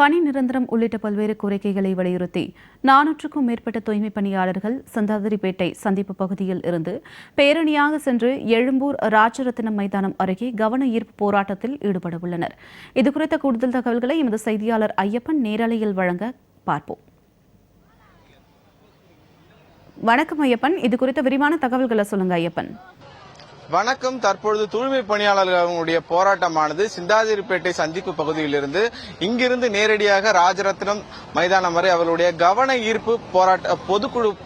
பணி நிரந்தரம் உள்ளிட்ட பல்வேறு கோரிக்கைகளை வலியுறுத்தி நானூற்றுக்கும் மேற்பட்ட தூய்மை பணியாளர்கள் சந்தாதிரிப்பேட்டை சந்திப்பு பகுதியில் இருந்து பேரணியாக சென்று எழும்பூர் ராஜரத்தினம் மைதானம் அருகே கவன ஈர்ப்பு போராட்டத்தில் ஈடுபட உள்ளனர். இதுகுறித்த கூடுதல் தகவல்களை எமது செய்தியாளர் ஐயப்பன் நேரலையில் வழங்க பார்ப்போம். வணக்கம் ஐயப்பன். இது குறித்த விரிவான தகவல்களை சொல்லுங்க ஐயப்பன். வணக்கம். தற்பொழுது தூய்மை பணியாளர்களுடைய போராட்டமானது சிந்தாதிரிப்பேட்டை சந்திப்பு பகுதியிலிருந்து இங்கிருந்து நேரடியாக ராஜரத்னம் மைதானம் வரை அவர்களுடைய கவன ஈர்ப்பு போராட்ட பொதுக்குழு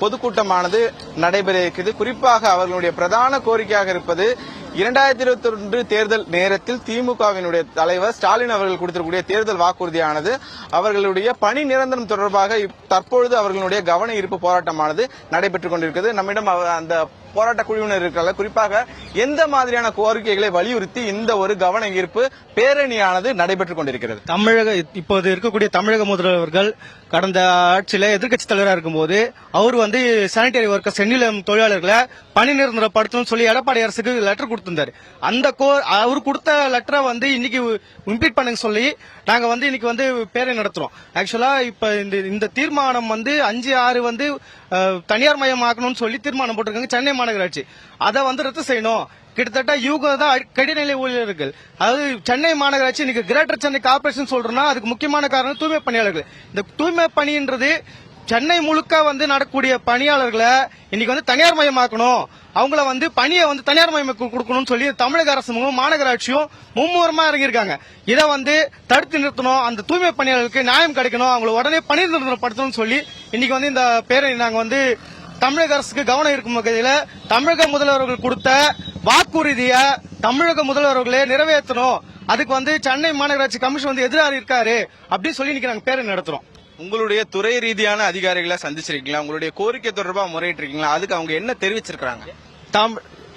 பொதுக்கூட்டமானது நடைபெற இருக்கிறது. குறிப்பாக அவர்களுடைய பிரதான கோரிக்கையாக இருப்பது இரண்டாயிரத்தி இருபத்தி ஒன்று தேர்தல் நேரத்தில் திமுகவினுடைய தலைவர் ஸ்டாலின் அவர்கள் கொடுத்திருக்கக்கூடிய தேர்தல் வாக்குறுதியானது. அவர்களுடைய பணி நிரந்தரம் தொடர்பாக இப்- தற்பொழுது அவர்களுடைய கவன ஈர்ப்பு போராட்டமானது நடைபெற்றுக் கொண்டிருக்கிறது. நம்மிடம் அவ- அந்த போராட்ட குழுவினர் இருக்கிறார்கள். குறிப்பாக எந்த மாதிரியான கோரிக்கைகளை வலியுறுத்தி இந்த ஒரு கவன ஈர்ப்பு பேரணியானது நடைபெற்றுக் கொண்டிருக்கிறது? தமிழக இப்போது இருக்கக்கூடிய தமிழக முதல்வர்கள் கடந்த ஆட்சியில எதிர்க்கட்சி தலைவராக இருக்கும்போது அவர் வந்து சானிட்டரி ஒர்க்கர் சென்னிலம் தொழிலாளர்களை பணி நிரந்தரப்படுத்தணும்னு சொல்லி எடப்பாடி அரசுக்கு லெட்டர் கொடுத்திருந்தாரு. அந்த கோ அவர் கொடுத்த லெட்டரை வந்து இன்னைக்கு இம்ப்ளீட் பண்ணுங்க சொல்லி நாங்க வந்து இன்னைக்கு வந்து பேரணி நடத்துறோம். ஆக்சுவலா இப்ப இந்த இந்த தீர்மானம் வந்து அஞ்சு ஆறு வந்து தனியார் தனியார் மயமாக்கணும்னு சொல்லி தீர்மானம் போட்டிருக்காங்க. சென்னை மாநகராட்சி. அதை வந்து ரத்து செய்யணும். கிட்டத்தட்ட யூக தான் கடிநிலை ஊழியர்கள். அதாவது சென்னை மாநகராட்சி இன்னைக்கு கிரேட்டர் சென்னை கார்பரேஷன் சொல்றோம்னா அதுக்கு முக்கியமான காரணம் தூய்மை பணியாளர்கள். இந்த தூய்மை பணின்றது சென்னை முழுக்க வந்து நடக்கக்கூடிய பணியாளர்களை இன்னைக்கு வந்து தனியார் மயமாக்கணும். அவங்கள வந்து பணியை வந்து தனியார் மயம் கொடுக்கணும்னு சொல்லி தமிழக அரசும் மாநகராட்சியும் மும்முரமா இறங்கியிருக்காங்க. இதை வந்து தடுத்து நிறுத்தணும். அந்த தூய்மை பணியாளர்களுக்கு நியாயம் கிடைக்கணும். அவங்களை உடனே பணி நிறுத்தப்படுத்தணும்னு சொல்லி இன்னைக்கு வந்து இந்த பேரணி நாங்கள் வந்து தமிழக அரசுக்கு கவனம் இருக்கும் வகையில தமிழக முதல்வர்கள் கொடுத்த வாக்குறுதிய தமிழக முதல்வர்களே நிறைவேற்றணும். அதுக்கு வந்து சென்னை மாநகராட்சி கமிஷன் வந்து எதிராக இருக்காரு அப்படின்னு சொல்லி இன்னைக்கு நாங்க பேரணி நடத்துறோம். உங்களுடைய துறை ரீதியான அதிகாரிகளை சந்திச்சிருக்கீங்களா? உங்களுடைய கோரிக்கை தொடர்பா முறையிட்டு இருக்கீங்களா அதுக்கு அவங்க என்ன தெரிவிச்சிருக்காங்க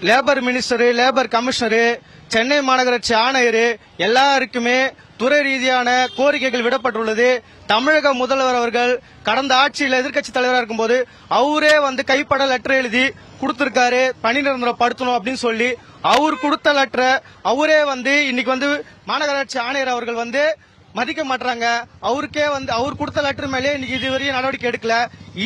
labour minister labour commissioner Chennai மாநகராட்சி ஆணையர் எல்லாருக்குமே துறை ரீதியான கோரிக்கைகள் விடப்பட்டுள்ளது. தமிழக முதல்வர் அவர்கள் கடந்த ஆட்சியில் எதிர்க்கட்சி தலைவராக இருக்கும்போது அவரே வந்து கைப்பட லெட்டர் எழுதி கொடுத்திருக்காரு. பணி நிரந்தரப்படுத்தணும் அப்படின்னு சொல்லி அவர் கொடுத்த லெட்டரை அவரே வந்து இன்னைக்கு வந்து மாநகராட்சி ஆணையர் அவர்கள் வந்து மதிக்க மாட்டாங்க அவருக்கே வந்து அவர் கொடுத்த லெட்டர் மேலே இன்னைக்கு இதுவரையும் நடவடிக்கை எடுக்கல.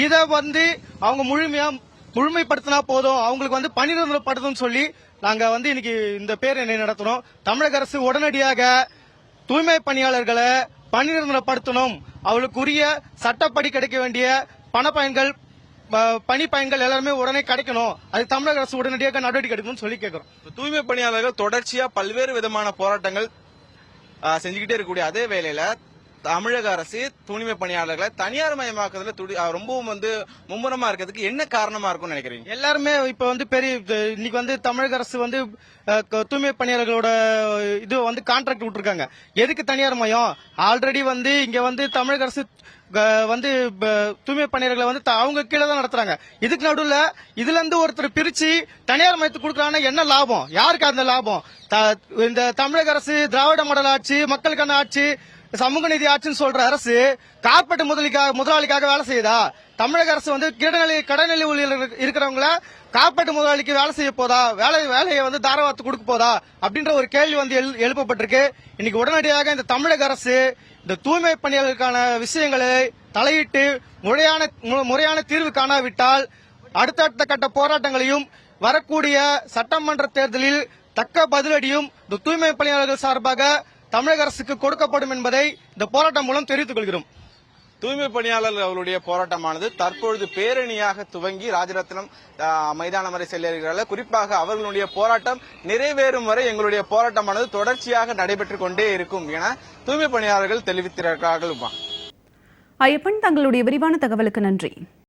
இதை வந்து அவங்க முழுமையா குழுமைப்படுத்தினா போதும். அவங்களுக்கு வந்து பணிநிரந்தரப்படுதுன்னு சொல்லி நாங்க வந்து இன்னைக்கு இந்த பேரணி நடத்துறோம் தமிழக அரசு உடனடியாக தூய்மை பணியாளர்களை பணிநிரந்தரப்படுத்தணும் அவளுக்குரிய சட்டப்படி கிடைக்க வேண்டிய பண பயன்கள் ப- பணி பயன்கள் எல்லாருமே உடனே கிடைக்கணும். அது தமிழக அரசு உடனடியாக நடவடிக்கை எடுக்கணும்னு சொல்லி கேட்கிறோம். தூய்மை பணியாளர்கள் தொடர்ச்சியா பல்வேறு விதமான போராட்டங்கள் செஞ்சுக்கிட்டே இருக்கக்கூடிய அதே வேளையில தமிழக அரசு தூய்மை பணியாளர்களை தனியார் மயமாக்குறதுல துடி- ரொம்பவும் வந்து மும்முரமா இருக்கிறதுக்கு என்ன காரணமா இருக்கும்னு நினைக்கிறீங்க? எல்லாருமே இப்ப வந்து பெரிய இன்னைக்கு வந்து தமிழக அரசு வந்து க- தூய்மை பணியாளர்களோட இது வந்து கான்ட்ராக்ட் விட்டுருக்காங்க. எதுக்கு தனியார் மயம்? ஆல்ரெடி வந்து இங்க வந்து தமிழக அரசு வந்து தூய்மை பணியாளர்களை வந்து த- அவங்க கீழே தான் நடத்துறாங்க. இதுக்கு நடுவில் இதுல இருந்து ஒருத்தர் பிரிச்சு தனியார் மயத்துக்கு கொடுக்குறாங்கன்னா என்ன லாபம்? யாருக்கு அந்த லாபம்? த- இந்த தமிழக அரசு திராவிட மாடல் ஆட்சி மக்களுக்கான ஆட்சி சமூக நீதி ஆட்சின்னு சொல்ற அரசு கார்பரேட் முதலிக்காக முதலாளிக்காக வேலை செய்யுதா? தமிழக அரசு வந்து கிடநிலை கடநிலை ஊழியர் இருக்கிறவங்கள கார்பரேட் முதலாளிக்கு வேலை செய்ய போதா? வேலை வேலையை வந்து தாராவாத்து கொடுக்க போதா? அப்படின்ற ஒரு கேள்வி வந்து எழு- எழுப்பப்பட்டிருக்கு. இன்னைக்கு உடனடியாக இந்த தமிழக அரசு இந்த தூய்மை பணியாளர்களுக்கான விஷயங்களை தலையிட்டு முறையான மு- முறையான தீர்வு காணாவிட்டால் அடுத்தடுத்த கட்ட போராட்டங்களையும் வரக்கூடிய சட்டமன்ற தேர்தலில் தக்க பதிலடியும் இந்த தூய்மை பணியாளர்கள் சார்பாக தமிழக அரசுக்கு கொடுக்கப்படும் என்பதை இந்த போராட்டம் மூலம் தெரிவித்துக் கொள்கிறோம். தூய்மை பணியாளர்கள் அவருடைய போராட்டமானது தற்பொழுது பேரணியாக துவங்கி ராஜரத்னம் மைதானம் வரை செல்ல இருக்கிறார்கள் குறிப்பாக அவர்களுடைய போராட்டம் நிறைவேறும் வரை எங்களுடைய போராட்டமானது தொடர்ச்சியாக நடைபெற்றுக் கொண்டே இருக்கும் என தூய்மை பணியாளர்கள் தெரிவித்திருக்கிறார்கள். ஐயப்பன் தங்களுடைய விரிவான தகவலுக்கு நன்றி.